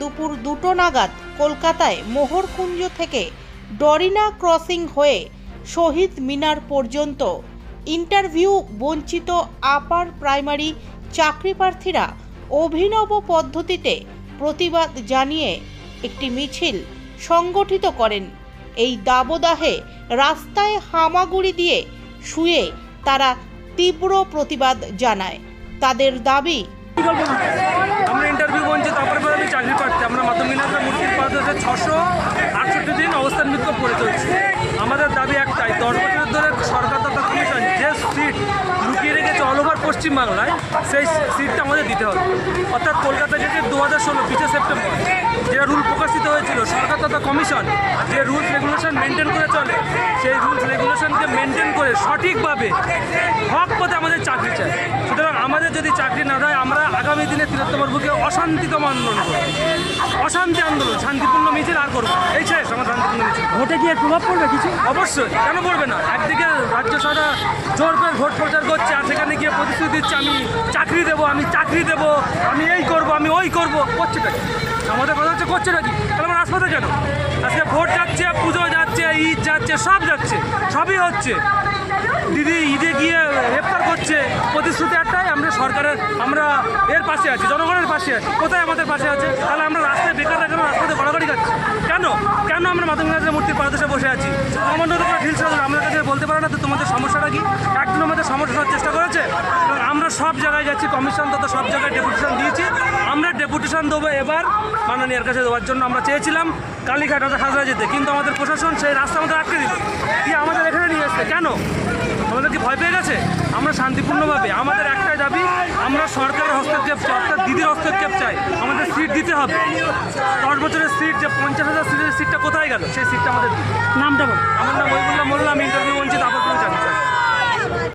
দুপুর দুটো নাগাদ কলকাতায় মোহরকুঞ্জ থেকে ডরিনা ক্রসিং হয়ে শহীদ মিনার পর্যন্ত। ইন্টারভিউ বঞ্চিত আপার প্রাইমারি চাকরি প্রার্থীরা অভিনব পদ্ধতিতে প্রতিবাদ জানিয়ে একটি মিছিল সংগঠিত করেন। এই দাবদাহে রাস্তায় হামাগুড়ি দিয়ে শুয়ে তারা তীব্র প্রতিবাদ জানায়। তাদের দাবি পাচ্ছি আমরা মাধ্যমিক মূর্তির পাশে ছশো আটষট্টি দিন অবস্থান বিক্ষোভ করে চলছি। আমাদের দাবি একটাই দশ বছর ধরে সরকার তথা কমিশন যে সিট লুকিয়ে রেখেছে অল ওভার পশ্চিমবাংলায় সেই সিটটা আমাদের দিতে হবে। অর্থাৎ কলকাতা গেটে দু হাজার ষোলো বিশে সেপ্টেম্বর, যে রুল প্রকাশিত হয়েছিল, সরকার তথা কমিশন যে রুলস রেগুলেশন মেনটেন করে চলে, সেই রুলস রেগুলেশনকে মেনটেন করে সঠিকভাবে হক পথে আমাদের চাকরি আমাদের যদি চাকরি না দেয় আমরা আগামী দিনে তিলোত্তমার বুকে অশান্তিতম আন্দোলন করব অশান্তি আন্দোলন শান্তিপূর্ণ মিছিল আর করব এই শেষ আমার শান্তিপূর্ণ মিছিল। ভোটে গিয়ে প্রভাব পড়বে কিছু? অবশ্যই কেন পড়বে না? একদিকে রাজ্য সরকার জোর করে ভোট প্রচার করছে আর সেখানে গিয়ে প্রতিশ্রুতি দিচ্ছে আমি চাকরি দেবো আমি চাকরি দেবো আমি এই করব আমি ওই করব। করছে নাকি আমাদের কথা হচ্ছে করছে নাকি তাহলে আমার রাজপথে কেন? আজকে ভোট যাচ্ছে পুজো যাচ্ছে ঈদ যাচ্ছে সব যাচ্ছে সবই হচ্ছে। দিদি ঈদে গিয়ে গ্রেপ্তার করছে প্রতিশ্রুতি একটাই, আমরা সরকারের, আমরা এর পাশে আছি, জনগণের পাশে আছি। কোথায় আমাদের পাশে আছে? তাহলে আমরা রাস্তায় বেকার কেন রাস্তাতে গড়াগড়ি খাচ্ছি কেন? কেন আমরা মাধ্যমিক মূর্তির পাদদেশে বসে আছি? আমার নদী ঢিল আমাদের কাছে বলতে পারে না তো তোমাদের সমস্যাটা কি? একদিন আমাদের সমস্যা চেষ্টা করেছে। আমরা সব জায়গায় যাচ্ছি, কমিশন তথা সব জায়গায় ডেপুটেশন দিয়েছি। আমরা ডেপুটেশন দেবো এবার মাননীয়ের কাছে দেওয়ার জন্য আমরা চেয়েছিলাম কালীঘাট হাজরা যেতে। কিন্তু আমাদের প্রশাসন সেই রাস্তা আমাদের আটকে দিল। কি আমাদের এখানে নিয়ে এসছে কেন? আমাদের ভয় পেয়ে গেছে? আমরা শান্তিপূর্ণভাবে আমাদের একটাই দাবি আমরা সরকারের হস্তক্ষেপ চাই অর্থাৎ দিদির হস্তক্ষেপ চাই আমাদের সিট দিতে হবে। দশ বছরের সিট যে পঞ্চাশ হাজার সিটের সিটটা কোথায় গেল? সেই সিটটা আমাদের নামটা বল। আমার নাম মহিবুল্লাহ মোল্লা আমি ইন্টারভিউ